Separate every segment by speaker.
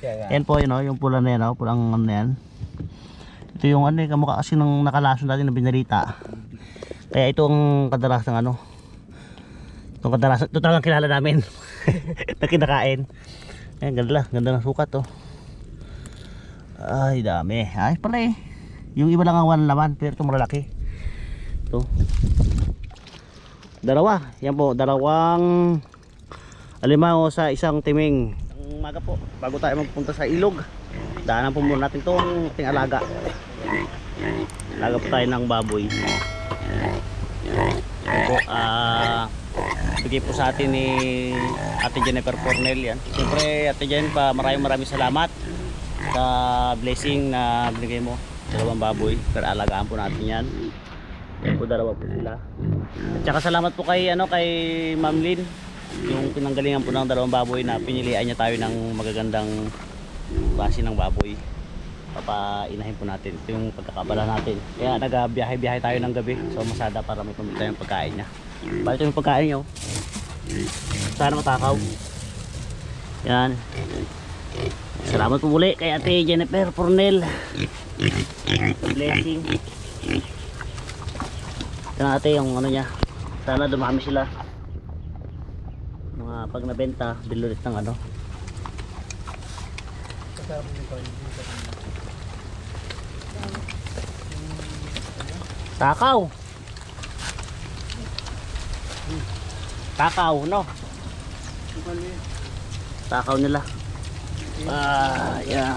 Speaker 1: Yan po yun, oh, yung pula na yan, oh, pulang ano yan. Ito yung ano, eh, kamukha kasi ng nakalason natin na binarita. Kaya ito ang kadalasang ano. Itong kadalasan, ito talagang kilala namin. na kinakain. Ayan, ganda ganda ng sukat, oh. Ay, dami. Ay, pala eh. Yung iba lang ang one laman, pero ito malaki. Ito. Dalawa. Yan po, dalawang alimango sa isang timing. Umaga po, bago tayo magpunta sa ilog, daanan po muna natin itong ating alaga. Alaga po tayo ng baboy. Po, ah, bigay po sa atin ni Ate Jennifer Cornel yan. Siyempre, Ate Jen, pa maraming maraming salamat sa blessing na binigay mo. Dalawang baboy, pero alagaan po natin yan. Yan po, dalawa po sila. At saka salamat po kay ano kay Ma'am Lynn yung pinanggalingan po ng dalawang baboy na pinilian niya tayo ng magagandang klase ng baboy. Papainahin po natin. Ito yung pagkakabala natin. Kaya nagabiyahe-biyahe tayo ng gabi sa Masada para may pamili tayong pagkain niya. Balik yung pagkain niyo. Sana matakaw. Yan. Salamat po muli kay Ate Jennifer Pornel. Blessing. Ito ate yung ano niya. Sana dumami sila. Mga pag nabenta, bilulit ng ano. Takaw. Takaw, no? Takaw nila. Ah, yeah.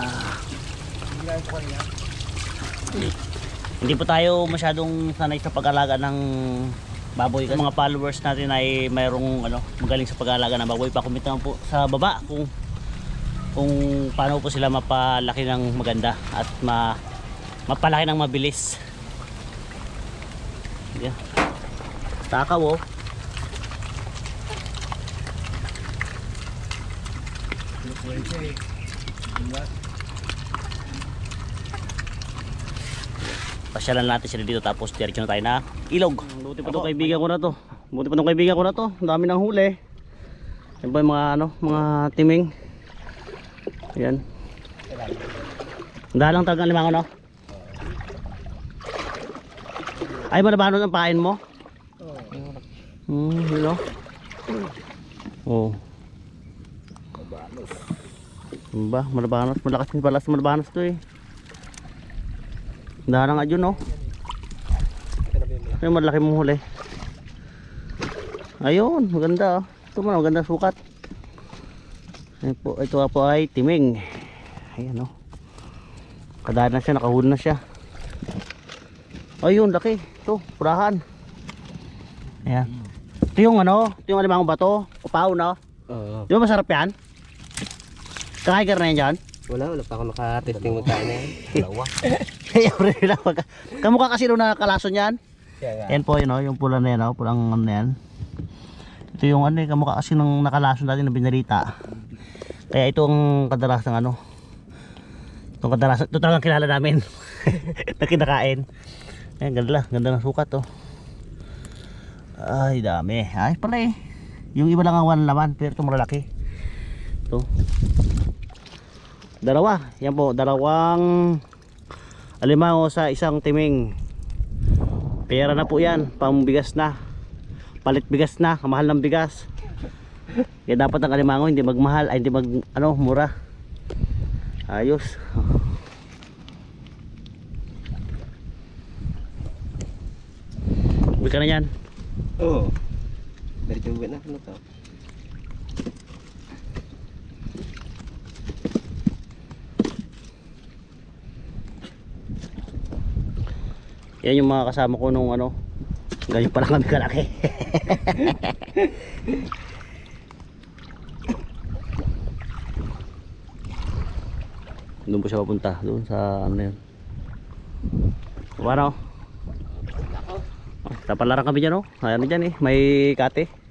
Speaker 1: Hindi po tayo masyadong sanay sa pag-alaga ng baboy kasi mga followers natin ay mayroong ano, magaling sa pag-alaga ng baboy. Pa-comment naman po sa baba kung kung paano po sila mapalaki ng maganda at ma mapalaki ng mabilis. Yeah. Takaw oh. Pasyalan natin sila dito tapos diretso na tayo na ilog. Buti pa itong kaibigan ko na to. Buti pa itong kaibigan ko na to. Ang dami ng huli. Yan ba yung mga ano mga timing? Yan dalang talagang limango no? Ay malabanon ang pain mo? Hmm no? Oh. Ba, malabanos, malakas din pala sa malabanos to eh. Dahil nga dyan oh. Ay, malaki mong huli. Ayun, maganda oh. Ito man, maganda sukat. Ayun po, ito po ay timing. Ayan oh. Kadaan na siya, nakahuli na siya. Ayun, laki. Ito, purahan. Ayan. Ito yung ano, ito yung alimang bato. Upaw no?
Speaker 2: Oo.
Speaker 1: Di ba masarap yan? Kakain ka na yan dyan?
Speaker 2: Wala, wala pa ako nakatesting tayo na yan. Dalawa.
Speaker 1: Kaya rin lang pagka. Kamukha kasi nung nakakalason yan. Yan po yun oh, yung pula na yan oh, pulang ano yan. Ito yung ano eh, kamukha kasi nung nakalason natin na binarita. Kaya ito ang kadalasang ano. Itong kadalasan, ito talagang kilala namin. na kinakain. Ayan, ganda lang, ganda ng sukat oh. Ay, dami. Ay, pala eh. Yung iba lang ang one laman, pero ito malaki. Ito. Dalawa. Yan po, dalawang alimango sa isang timing. Pera na po yan, pambigas na. Palit bigas na, kamahal ng bigas. Kaya dapat ang alimango hindi magmahal, ay hindi mag ano, mura. Ayos. Uwi ka na yan.
Speaker 2: Oo. Diretso uwi na. Ano to?
Speaker 1: Yan yung mga kasama ko nung ano. Ganyan pa lang kami kalaki. doon po siya papunta. Doon sa ano yun. Paano? Tapalarang kami dyan oh. Ayan dyan eh. May kate.